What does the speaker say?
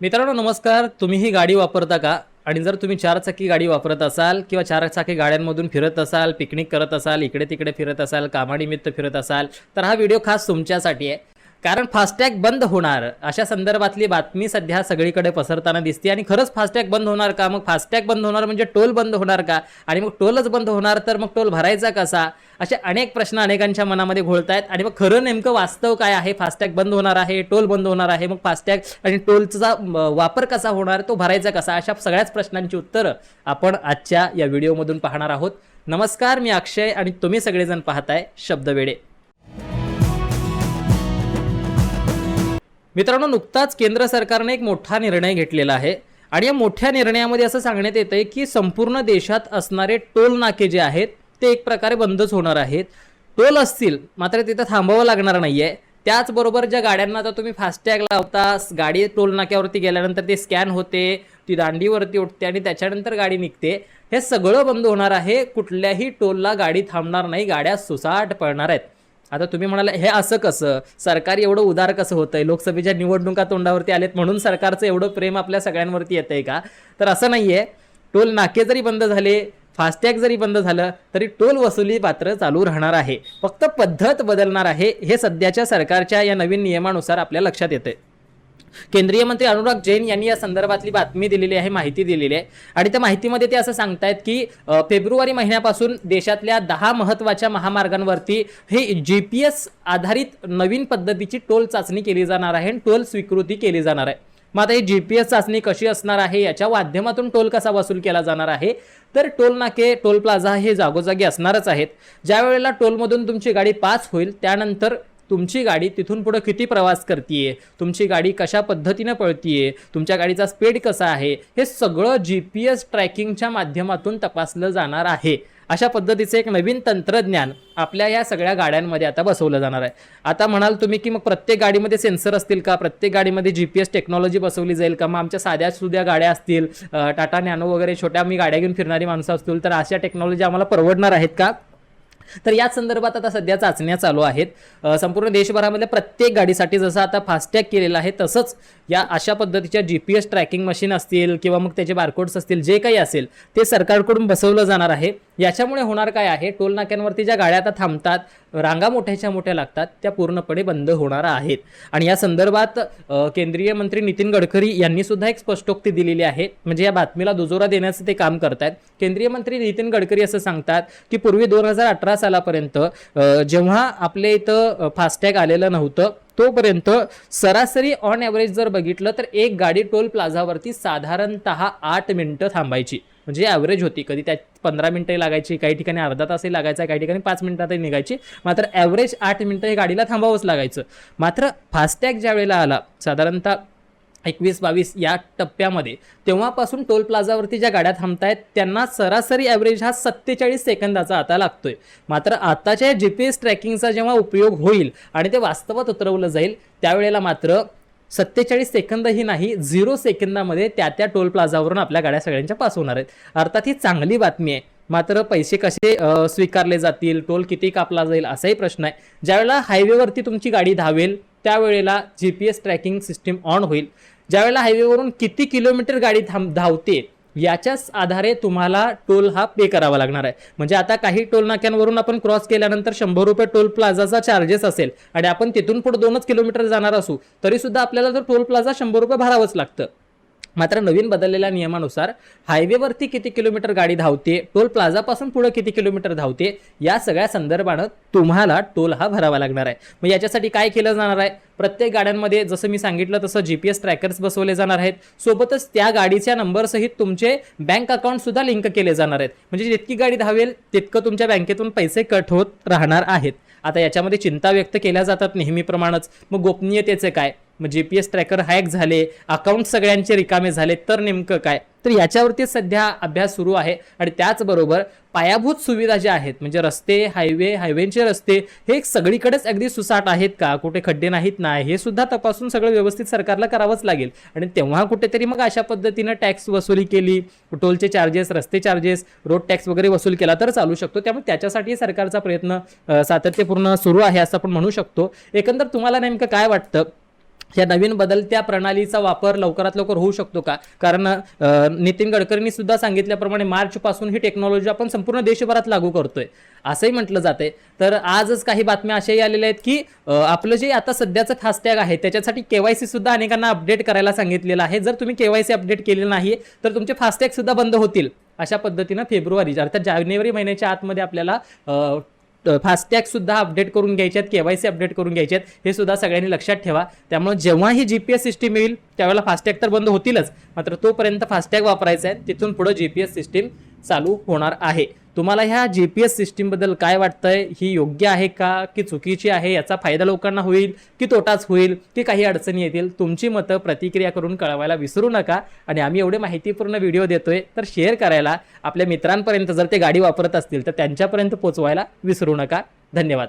मित्रांनो नमस्कार. तुम्ही ही गाडी वापरता का? आणि जर तुम्ही चारचाकी गाडी वापरत असाल किंवा चारचाकी गाड्यांमधून फिरत असाल पिकनिक करत असाल इकडे तिकडे फिरत असाल कामानिमित्त फिरत असाल तर हा व्हिडिओ खास तुमच्यासाठी आहे. कारण फास्टॅग बंद होणार. अशा संदर्भातली बातमी सध्या सगळीकडे पसरताना दिसते आणि खरंच फास्टॅग बंद होणार का? मग फास्टॅग बंद होणार म्हणजे टोल बंद होणार का? आणि मग टोलच बंद होणार तर मग टोल भरायचा कसा? असे अनेक प्रश्न अनेकांच्या मनामध्ये घोळत आहेत आणि मग खरं नेमकं वास्तव काय आहे? फास्टॅग बंद होणार आहे टोल बंद होणार आहे मग फास्टॅग आणि टोलचा वापर कसा होणार तो भरायचा कसा? अशा सगळ्याच प्रश्नांची उत्तरं आपण आजच्या या व्हिडिओमधून पाहणार आहोत. नमस्कार मी अक्षय आणि तुम्ही सगळेजण पाहताय शब्दवेडे. मित्रांनो नुकताच केंद्र सरकारने एक मोठा निर्णय घेतलेला आहे आणि या मोठ्या निर्णयामध्ये असं सांगण्यात येतं आहे की संपूर्ण देशात असणारे टोल नाके जे आहेत ते एक प्रकारे बंदच होणार आहेत. टोल असतील मात्र तिथं थांबावं लागणार नाही आहे त्याचबरोबर ज्या गाड्यांना आता तुम्ही फास्टॅग लावता गाडी टोल नाक्यावरती गेल्यानंतर ते स्कॅन होते ती दांडीवरती उठते आणि त्याच्यानंतर गाडी निघते. हे सगळं बंद होणार आहे कुठल्याही टोलला गाडी थांबणार नाही गाड्या सुसाट पळणार आहेत. आता तुम्ही म्हणाला हे असं कसं? सरकार एवढं उदार कसं होतंय? लोकसभेच्या निवडणुका तोंडावरती आलेत म्हणून सरकारचं एवढं प्रेम आपल्या सगळ्यांवरती येतं आहे का? तर असं नाही आहे टोल नाके जरी बंद झाले फास्टॅग जरी बंद झालं तरी टोल वसुली पात्र चालू राहणार आहे. फक्त पद्धत बदलणार आहे हे सध्याच्या सरकारच्या या नवीन नियमानुसार आपल्या लक्षात येते केंद्रीय मंत्री अनुराग जैन यांनी या संदर्भातली बातमी दिलेली आहे माहिती दिलेली आहे. आणि त्या माहितीमध्ये ते असं सांगतायत की फेब्रुवारी महिन्यापासून देशातल्या दहा महत्त्वाच्या महामार्गांवरती हे जी पी एस आधारित नवीन पद्धतीची टोल चाचणी केली जाणार आहे आणि टोल स्वीकृती केली जाणार आहे. मग आता ही जी पी एस चाचणी कशी असणार आहे याच्या माध्यमातून टोल कसा वसूल केला जाणार आहे? तर टोल नाके टोल प्लाझा हे जागोजागी असणारच आहेत. ज्या वेळेला टोलमधून तुमची गाडी पास होईल त्यानंतर तुमची गाडी तिथून पुढं किती प्रवास करते तुमची गाडी कशा पद्धतीनं पळतीये? तुमच्या गाडीचा स्पीड कसा आहे? हे सगळं जी पी एस ट्रॅकिंगच्या माध्यमातून तपासलं जाणार आहे. अशा पद्धतीचं एक नवीन तंत्रज्ञान आपल्या या सगळ्या गाड्यांमध्ये आता बसवलं जाणार आहे. आता म्हणाल तुम्ही की मग प्रत्येक गाडीमध्ये सेन्सर असतील का? प्रत्येक गाडीमध्ये जी पी एस टेक्नॉलॉजी बसवली जाईल का? मग आमच्या साध्या सुध्या गाड्या असतील. टाटा नॅनो वगैरे छोट्या मी गाड्या घेऊन फिरणारी माणसं असतील तर अशा टेक्नॉलॉजी आम्हाला परवडणार आहेत का? तर याच संदर्भात आता सध्या चाचण्या चालू आहेत. संपूर्ण देशभरामधल्या प्रत्येक गाडीसाठी जसं आता फास्टॅग केलेलं आहे तसंच या अशा पद्धतीच्या G P S tracking machine असतील किंवा मग त्याचे बारकोड्स असतील जे काही असेल ते सरकारकडून बसवलं जाणार आहे. याच्यामुळे होणार काय आहे? टोल नाक्यांवरती ज्या गाड्या आता थांबतात रांगा मोठ्याच्या मोठ्या लागतात त्या पूर्णपणे बंद होणार आहेत. आणि या संदर्भात केंद्रीय मंत्री नितीन गडकरी यांनी सुद्धा एक स्पष्टोक्ती दिलेली आहे. म्हणजे या बातमीला दुजोरा देण्याचं ते काम करतायत. केंद्रीय मंत्री नितीन गडकरी असं सांगतात की पूर्वी दोन हजार अठरा सालापर्यंत जेव्हा आपल्या इथं फास्टॅग आलेलं नव्हतं तोपर्यंत सरासरी ऑन ॲव्हरेज जर बघितलं तर एक गाडी टोल प्लाझावरती साधारणतः आठ मिनिटं थांबायची. म्हणजे ॲव्हरेज होती. कधी त्यात पंधरा मिनटंही लागायची काही ठिकाणी अर्धा तासही लागायचा काही ठिकाणी पाच मिनिटातही निघायची. मात्र ॲव्हरेज आठ मिनटं हे गाडीला थांबावंच लागायचं. मात्र फास्टॅग ज्या वेळेला आला साधारणतः एकवीस बावीस या टप्प्यामध्ये तेव्हापासून टोल प्लाझावरती ज्या गाड्या थांबतायत त्यांना सरासरी ॲव्हरेज हा सत्तेचाळीस सेकंदाचा आता लागतोय. मात्र आताच्या जी पी एस ट्रॅकिंगचा जेव्हा उपयोग होईल आणि ते वास्तवात उतरवलं जाईल त्यावेळेला मात्र सत्तेचाळीस सेकंदही नाही झिरो सेकंदामध्ये त्या त्या टोल प्लाझावरून आपल्या गाड्या सगळ्यांच्या पास होणार आहेत. अर्थात ही चांगली बातमी आहे. मात्र पैसे कसे स्वीकारले जातील टोल किती कापला जाईल असाही प्रश्न आहे. ज्यावेळेला हायवेवरती तुमची गाडी धावेल त्यावेळेला G P S tracking system on होईल. ज्यावेळेला हायवेवरून किती किलोमीटर गाडी थांब धावते याच्याच आधारे तुम्हाला टोल हा पे करावा लागणार आहे. म्हणजे आता काही टोल नाक्यांवरून आपण क्रॉस केल्यानंतर शंभर रुपये टोल प्लाझाचा चार्जेस असेल आणि आपण तिथून पुढे दोनच किलोमीटर जाणार असू तरीसुद्धा आपल्याला जर टोल प्लाझा शंभर रुपये भरावंच लागतं. मात्र नवीन बदललेल्या नियमानुसार हायवेवरती किती किलोमीटर गाडी धावते टोल प्लाझापासून पुढे किती किलोमीटर धावते या सगळ्या संदर्भानं तुम्हाला टोल हा भरावा लागणार आहे. मग याच्यासाठी काय केलं जाणार आहे? प्रत्येक गाड्यांमध्ये जसं मी सांगितलं तसं जी पी एस ट्रॅकर्स बसवले जाणार आहेत. सोबतच त्या गाडीच्या नंबरसहित तुमचे बँक अकाउंटसुद्धा लिंक केले जाणार आहेत. म्हणजे जितकी गाडी धावेल तितकं तुमच्या बँकेतून पैसे कट होत राहणार आहेत. आता याच्यामध्ये चिंता व्यक्त केल्या जातात नेहमीप्रमाणेच. मग गोपनीयतेचे काय? मग G P S tracker hack झाले अकाउंट सगळ्यांचे रिकामे झाले तर नेमकं काय? तर याच्यावरती सध्या अभ्यास सुरू आहे आणि त्याचबरोबर पायाभूत सुविधा ज्या आहेत म्हणजे रस्ते हायवे हायवेचे रस्ते हे सगळीकडेच अगदी सुसाट आहेत का? कुठे खड्डे नाहीत ना? हे सुद्धा तपासून सगळं व्यवस्थित सरकारला करावंच लागेल. आणि तेव्हा कुठेतरी मग अशा पद्धतीनं टॅक्स वसुली केली टोलचे चार्जेस रस्ते चार्जेस रोड टॅक्स वगैरे वसूल केला तर चालू शकतो. त्यामुळे त्याच्यासाठी सरकारचा प्रयत्न सातत्यपूर्ण सुरू आहे असं आपण म्हणू शकतो. एकंदर तुम्हाला नेमकं काय वाटतं? या नवीन बदलत्या प्रणालीचा वापर लवकरात लवकर होऊ शकतो का? कारण नितीन गडकरींनी सुद्धा सांगितल्याप्रमाणे मार्चपासून ही टेक्नॉलॉजी आपण संपूर्ण देशभरात लागू करतोय. असंही म्हटलं जाते तर आजच काही बातम्या अशाही आलेल्या आहेत की आपलं जे आता सध्याचं फास्टॅग आहे त्याच्यासाठी केवायसी सुद्धा अनेकांना अपडेट करायला सांगितलेलं आहे. जर तुम्ही केवायसी अपडेट केले नाही तर तुमचे फास्टॅग सुद्धा बंद होतील अशा पद्धतीनं फेब्रुवारी अर्थात जानेवारी महिन्याच्या आतमध्ये आपल्याला फास्टॅगसुद्धा अपडेट करून घ्यायचे आहेत सी अपडेट करून घ्यायचे आहेत हे सुद्धा सगळ्यांनी लक्षात ठेवा. त्यामुळे जेव्हा ही जी पी एस सिस्टीम येईल त्यावेळेला फास्टॅग तर बंद होतीलच मात्र तोपर्यंत फास्टॅग वापरायचा आहे तिथून पुढे जी पी एस सिस्टीम चालू होणार आहे. तुम्हाला ह्या जी पी एस सिस्टीमबद्दल काय वाटतंय? ही योग्य आहे का? की चुकीची आहे? याचा फायदा लोकांना होईल? की तोटाच होईल? की काही अडचणी येतील? तुमची मतं प्रतिक्रिया करून कळवायला विसरू नका. आणि आम्ही एवढे माहितीपूर्ण व्हिडिओ देतोय तर शेअर करायला आपल्या मित्रांपर्यंत जर ते गाडी वापरत असतील तर त्यांच्यापर्यंत पोचवायला विसरू नका. धन्यवाद.